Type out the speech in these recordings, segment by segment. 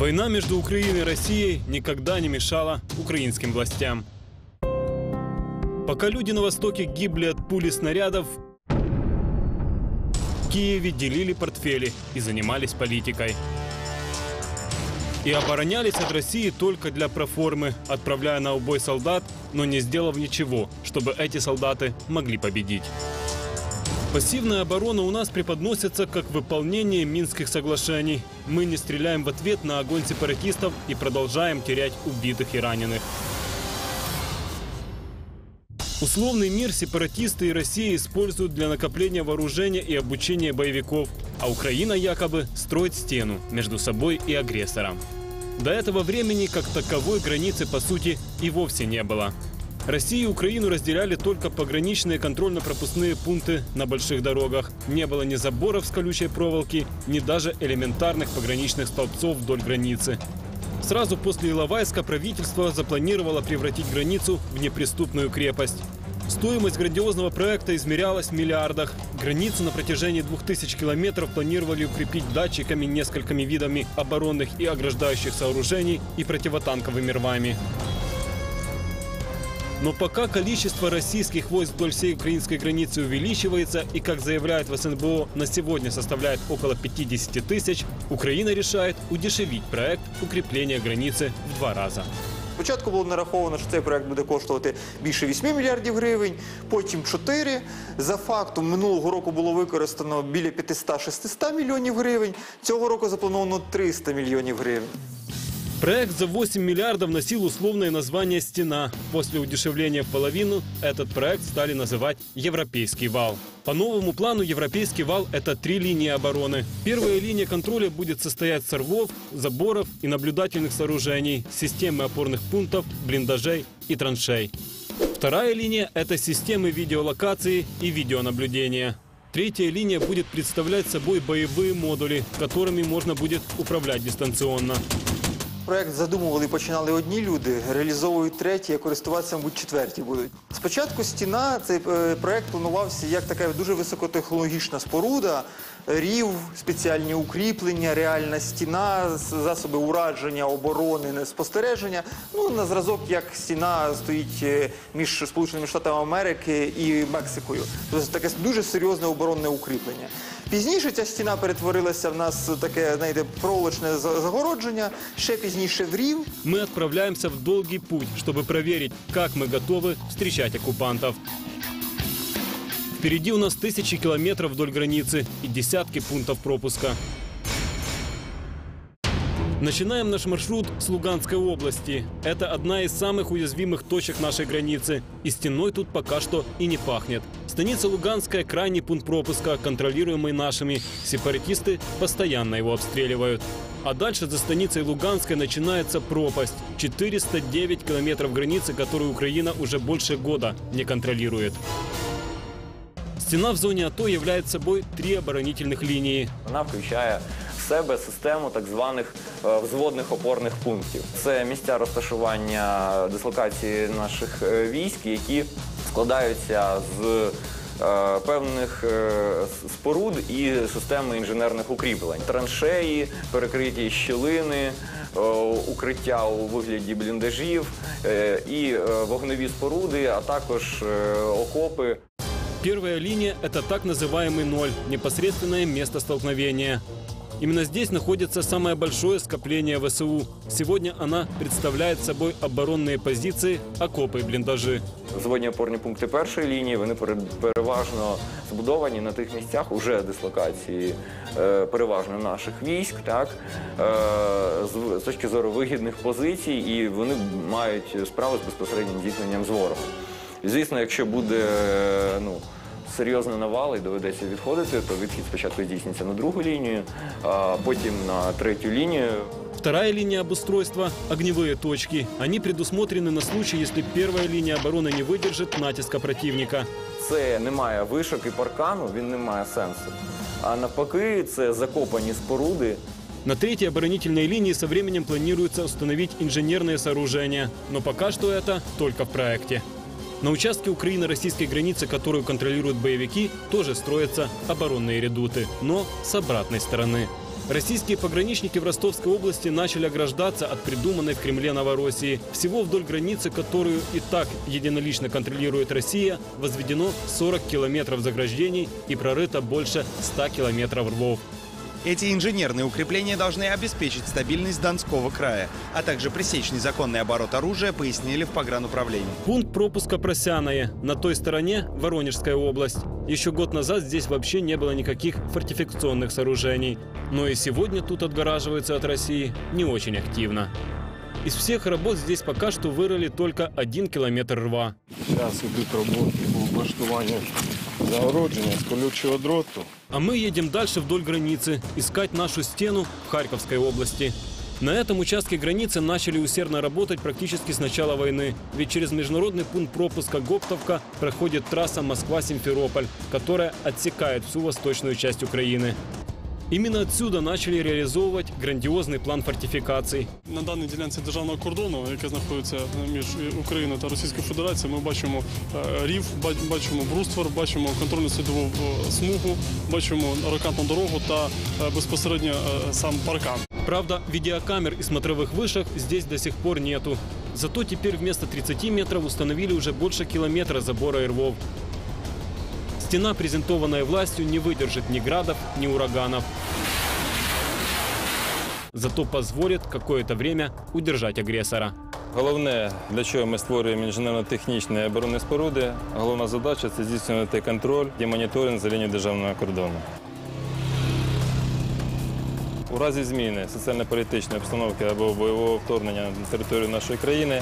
Война между Украиной и Россией никогда не мешала украинским властям. Пока люди на Востоке гибли от пули снарядов, в Киеве делили портфели и занимались политикой. И оборонялись от России только для проформы, отправляя на убой солдат, но не сделав ничего, чтобы эти солдаты могли победить. Пассивная оборона у нас преподносится как выполнение Минских соглашений. Мы не стреляем в ответ на огонь сепаратистов и продолжаем терять убитых и раненых. Условный мир сепаратисты и Россия используют для накопления вооружения и обучения боевиков, а Украина якобы строит стену между собой и агрессором. До этого времени как таковой границы по сути и вовсе не было. Россию и Украину разделяли только пограничные контрольно-пропускные пункты на больших дорогах. Не было ни заборов с колючей проволоки, ни даже элементарных пограничных столбцов вдоль границы. Сразу после Иловайска правительство запланировало превратить границу в неприступную крепость. Стоимость грандиозного проекта измерялась в миллиардах. Границу на протяжении 2000 километров планировали укрепить датчиками несколькими видами оборонных и ограждающих сооружений и противотанковыми рвами. Но пока количество российских войск вдоль всей украинской границы увеличивается и, как заявляют в СНБО, на сегодня составляет около 50 тысяч, Украина решает удешевить проект укрепления границы в два раза. Спочатку було нараховано, що цей проект буде коштувати більше 8 мільярдів гривень, потім 4. За фактом минулого року було використано біля 500-600 мільйонів гривень. Цього року заплановано 300 мільйонів гривень. Проект за 8 миллиардов носил условное название «Стена». После удешевления в половину этот проект стали называть «Европейский вал». По новому плану «Европейский вал» — это три линии обороны. Первая линия контроля будет состоять из рвов, заборов и наблюдательных сооружений, системы опорных пунктов, блиндажей и траншей. Вторая линия — это системы видеолокации и видеонаблюдения. Третья линия будет представлять собой боевые модули, которыми можно будет управлять дистанционно. Проект задумували і починали одні люди, реалізовують треті, а користуватися, мабуть, четверті будуть. Спочатку стіна, цей е, проект планувався як така дуже високотехнологічна споруда, рів, спеціальні укріплення, реальна стіна, засоби ураження, оборони, спостереження. Ну, на зразок, як стіна стоїть е, між Сполученими Штатами Америки і Мексикою. Тобто таке дуже серйозне оборонне укріплення. Пізніше ця стіна перетворилася в нас в таке, знаєте, проволочне за- загородження, ще пізніше в рів. Мы отправляемся в долгий путь, чтобы проверить, как мы готовы встречать оккупантов. Впереди у нас тысячи километров вдоль границы и десятки пунктов пропуска. Начинаем наш маршрут с Луганской области. Это одна из самых уязвимых точек нашей границы. И стеной тут пока что и не пахнет. Станица Луганская – крайний пункт пропуска, контролируемый нашими. Сепаратисты постоянно его обстреливают. А дальше за станицей Луганской начинается пропасть. 409 километров границы, которую Украина уже больше года не контролирует. Стена в зоне АТО является собой три оборонительных линии. Вона включає в себе систему так званих е, взводних опорних пунктів. Це місця розташування дислокації наших е, військ, які складаються з е, певних е, с- споруд і системи інженерних укріплень. Траншеї, перекриті щілини, е, укриття у вигляді бліндажів е, і е, вогневі споруди, а також е, окопи. Первая линия – это так называемый ноль, непосредственное место столкновения. Именно здесь находится самое большое скопление ВСУ. Сегодня она представляет собой оборонные позиции, окопы и блиндажи. Зводні опорні пункти першої лінії вони переважно збудовані на тих місцях уже дислокації е, переважно наших військ, так е, з, точки зору вигідних позицій, і вони мають справу з безпосереднім зіткненням з ворогом. Звісно, якщо буде е, ну. Серйозний навал і доведеться відходити, то відхід спочатку здійсниться на другу лінію, а потім на третю лінію. Вторая линия обустройства – огневые точки. Они предусмотрены на случай, если первая линия обороны не выдержит натиска противника. Це немає вишок і паркану, він не має сенсу. А навпаки, це закопані споруди. На третьей оборонительной линии со временем планируется установить инженерные сооружения. Но пока что это только в проекте. На участке Украины-российской границы, которую контролируют боевики, тоже строятся оборонные редуты, но с обратной стороны. Российские пограничники в Ростовской области начали ограждаться от придуманной в Кремле Новороссии. Всего вдоль границы, которую и так единолично контролирует Россия, возведено 40 километров заграждений и прорыто больше 100 километров рвов. Эти инженерные укрепления должны обеспечить стабильность Донского края, а также пресечь незаконный оборот оружия, пояснили в погрануправлении. Пункт пропуска Просяное. На той стороне Воронежская область. Еще год назад здесь вообще не было никаких фортификационных сооружений. Но и сегодня тут отгораживаются от России не очень активно. Из всех работ здесь пока что вырыли только один километр рва. Зараз ідуть роботи по облаштуванню загородження з колючого дроту. А мы едем дальше вдоль границы, искать нашу стену в Харьковской области. На этом участке границы начали усердно работать практически с начала войны. Ведь через международный пункт пропуска Гоптовка проходит трасса Москва-Симферополь, которая отсекает всю восточную часть Украины. Именно отсюда начали реализовывать грандиозный план фортификаций. На даній ділянці державного кордону, яке знаходиться між Україною та Російською Федерацією, ми бачимо е, рів, ба- бачимо бруствер, бачимо контрольну слідову е, смугу, бачимо ракетну дорогу та е, безпосередньо е, сам паркан. Правда, видеокамер и смотровых вышек здесь до сих пор нету. Зато теперь вместо 30 метров установили уже больше километра забора и рвов. Стена, презентованная властью, не выдержит ни градов, ни ураганов. Зато позволит какое-то время удержать агрессора. Головне, для чого ми створюємо інженерно-технічні оборонні споруди, головна задача це здійснювати контроль і моніторинг за лінією державного кордону. У разі зміни соціально-політичної обстановки або бойового вторгнення на територію нашої країни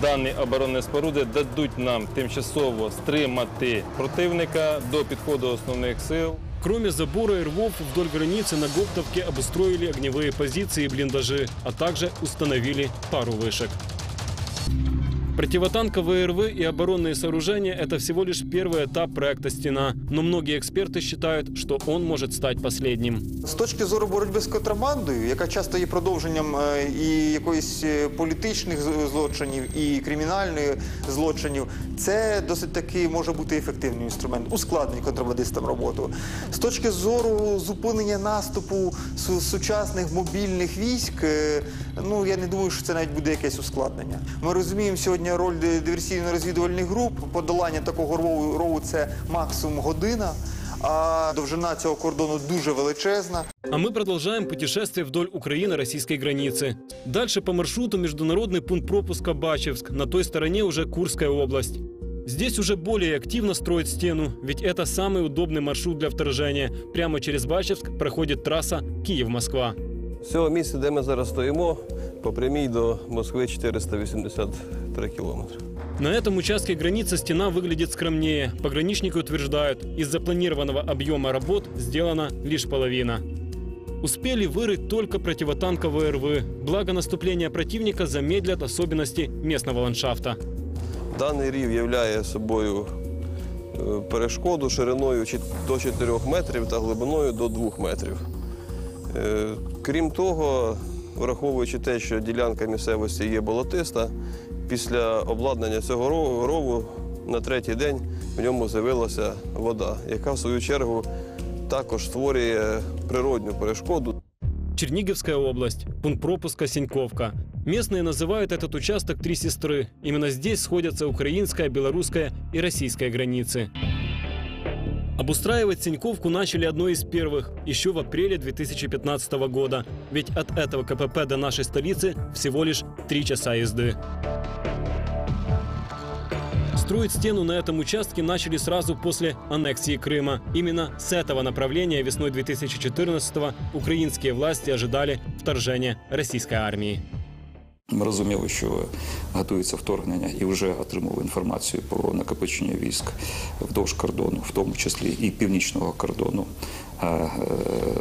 дані оборонні споруди дадуть нам тимчасово стримати противника до підходу основних сил. Кроме забора и рвов, вдоль границы на Гоптовке обустроили огневые позиции и блиндажи, а также установили пару вышек. Противотанковые рвы и оборонные сооружения – это всего лишь первый этап проекта «Стена», но многие эксперты считают, что он может стать последним. З точки зору боротьби з контрабандою, яка часто є продовженням е, і якоїсь е, політичних з- злочинів, і кримінальних злочинів, це досить таки може бути ефективний інструмент, ускладнить контрабандистам роботу. З точки зору зупинення наступу су- сучасних мобільних військ, е, ну я не думаю, що це навіть буде якесь ускладнення. Ми розуміємо сьогодні Роль ди- диверсійно-розвідувальних груп. Подолання такого рову це максимум година. А довжина цього кордону дуже величезна. А мы продолжаем путешествие вдоль Украины-российской границы. Дальше по маршруту международный пункт пропуска Бачевск, на той стороне уже Курская область. Здесь уже более активно строят стену, ведь это самый удобный маршрут для вторжения. Прямо через Бачевск проходит трасса Киев-Москва. З цього місця, де ми зараз стоїмо, по прямій до Москви 483 кілометри. На этом участке границы стена выглядит скромнее. Пограничники утверждают, из запланированного объема работ сделана лишь половина. Успели вырыть только противотанковые рвы. Благо наступление противника замедлят особенности местного ландшафта. Даний рів являє собою е, перешкоду шириною чі- до 4 метрів та глибиною до 2 метрів. Е, Крім того, враховуючи те, що ділянка місцевості є болотиста, після обладнання цього ро- рову на третій день в ньому з'явилася вода, яка в свою чергу також створює природню перешкоду Черниговская область, пункт пропуска Синьковка. Местные называют этот участок «Три сестры». Именно здесь сходятся украинская, белорусская и российская границы. Обустраивать Синьковку начали одной из первых, еще в апреле 2015 года. Ведь от этого КПП до нашей столицы всего лишь три часа езды. Строить стену на этом участке начали сразу после аннексии Крыма. Именно с этого направления весной 2014-го украинские власти ожидали вторжения российской армии. Ми розуміли, що готується вторгнення, і вже отримали інформацію про накопичення військ вдовж кордону, в тому числі і північного кордону. А, е,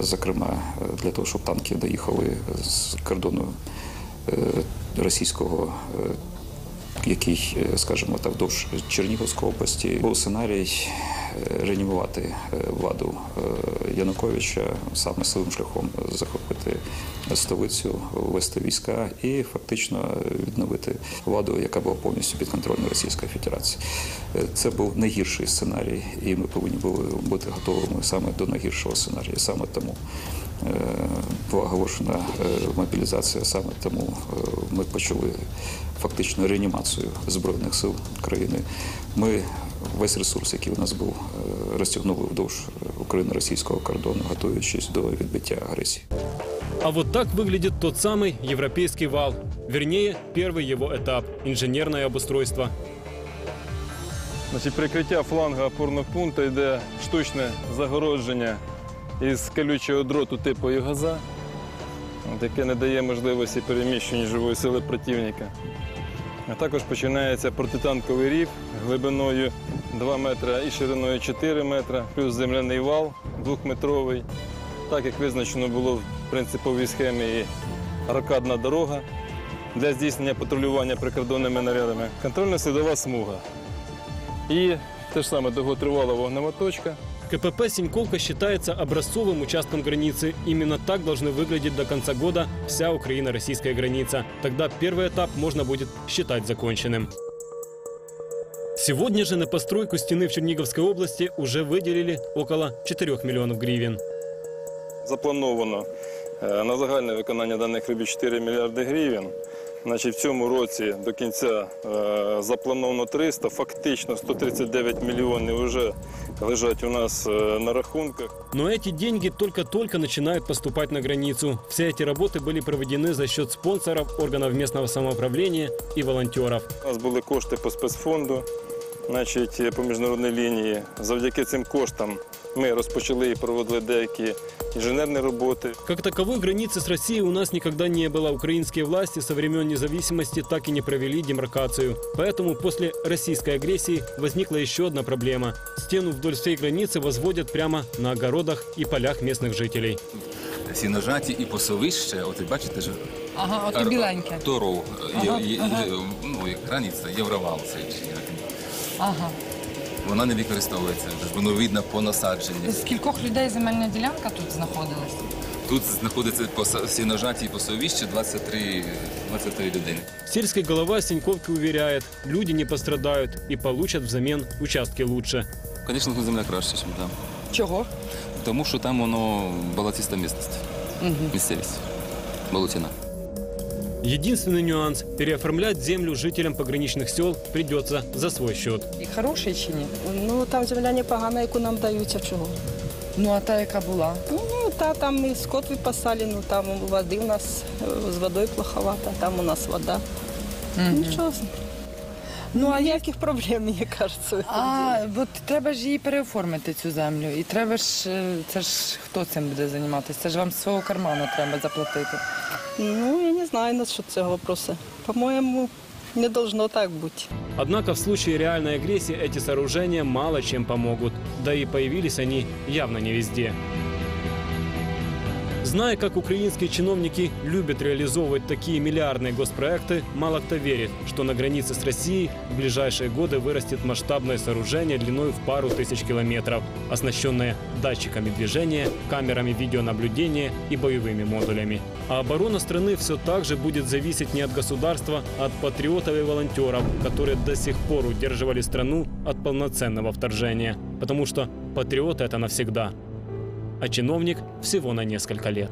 Зокрема, е, для того, щоб танки доїхали з кордону е, російського. е, Який, е, скажімо так, вдовж Чернігівської області був сценарій реанімувати е, владу е, Януковича саме силовим шляхом захопити столицю, ввести війська і фактично відновити владу, яка була повністю підконтрольна Російської Федерації. Е, Це був найгірший сценарій, і ми повинні були бути готовими саме до найгіршого сценарію. Саме тому була оголошена мобілізація, саме тому ми почали фактично реанімацію збройних сил країни. Ми весь ресурс, який у нас був, е, розтягнули вдовж україно-російського кордону, готуючись до відбиття агресії. А вот так выглядит тот самый европейский вал. Вернее, первый его этап – инженерное обустройство. Значить, прикриття фланга опорного пункту йде штучне загородження із колючого дроту типу ЮГАЗа, от яке не дає можливості переміщення живої сили противника. А також починається протитанковий рів глибиною 2 метри і шириною 4 метри, плюс земляний вал двохметровий. Так як визначено було в принциповій схемі і рокадна дорога для здійснення патрулювання прикордонними нарядами, контрольно-слідова смуга. И те же самое довготривала вогнева точка. КПП «Синьковка» считается образцовым участком границы. Именно так должны выглядеть до конца года вся Украино-российская граница. Тогда первый этап можно будет считать законченным. Сегодня же на постройку стены в Черниговской области уже выделили около 4 миллионов гривен. Заплановано е, на загальне виконання даних робіт 4 мільярди гривень. Значить, в цьому році до кінця е, заплановано 300, фактично 139 мільйонів вже лежать у нас е, на рахунках. Но эти деньги только-только начинают поступать на границу. Все эти работы были проведены за счет спонсоров, органов местного самоуправления и волонтеров. У нас були кошти по спецфонду, значить, по міжнародній лінії. Завдяки цим коштам ми розпочали і проводили деякі інженерні роботи. Как таковой границы с Россией у нас никогда не было. Украинские власти со времен независимости так и не провели демаркацию. Поэтому после российской агрессии возникла еще одна проблема. Стену вдоль всей границы возводят прямо на огородах и полях местных жителей. сіножаті і пасовище, от і бачите ж. Ага, ото біленьке. Торов, Ага, є, є, ага. ну, як границя, Євровал цей. чи як він. Ага. Вона не використовується, вже ж воно видно по насадженні. З кількох людей земельна ділянка тут знаходилась? Тут знаходиться поса- сіножаті і пасовище 23, 23 людини. Сельский голова Синьковки уверяет, люди не пострадают и получат взамен участки лучше. Звісно, тут земля краще, ніж там. Чого? Тому що там воно болотиста місцевість. Місцевість. Болотина. Единственный нюанс – переоформлять землю жителям пограничных сел придется за свой счет. І хороший чи ні? Ну там земля непогана, яку нам даються чого. Ну, а та, яка була? Ну, та там і скот випасали, ну там води у нас е, з водою плоховато, там у нас вода. Нічого. Ну, а ніяких проблем, мені кажеться. А, от треба ж її переоформити цю землю. І треба ж, е, це ж хто цим буде займатися? Це ж вам з свого карману треба заплатити. Ну, я не знаю насчет цього вопросу. По-моєму, не должно так бути. Однако в случае реальной агрессии эти сооружения мало чем помогут. Да и появились они явно не везде. Зная, как украинские чиновники любят реализовывать такие миллиардные госпроекты, мало кто верит, что на границе с Россией в ближайшие годы вырастет масштабное сооружение длиной в пару тысяч километров, оснащенное датчиками движения, камерами видеонаблюдения и боевыми модулями. А оборона страны все так же будет зависеть не от государства, а от патриотов и волонтеров, которые до сих пор удерживали страну от полноценного вторжения. Потому что патриот это навсегда, а чиновник всего на несколько лет.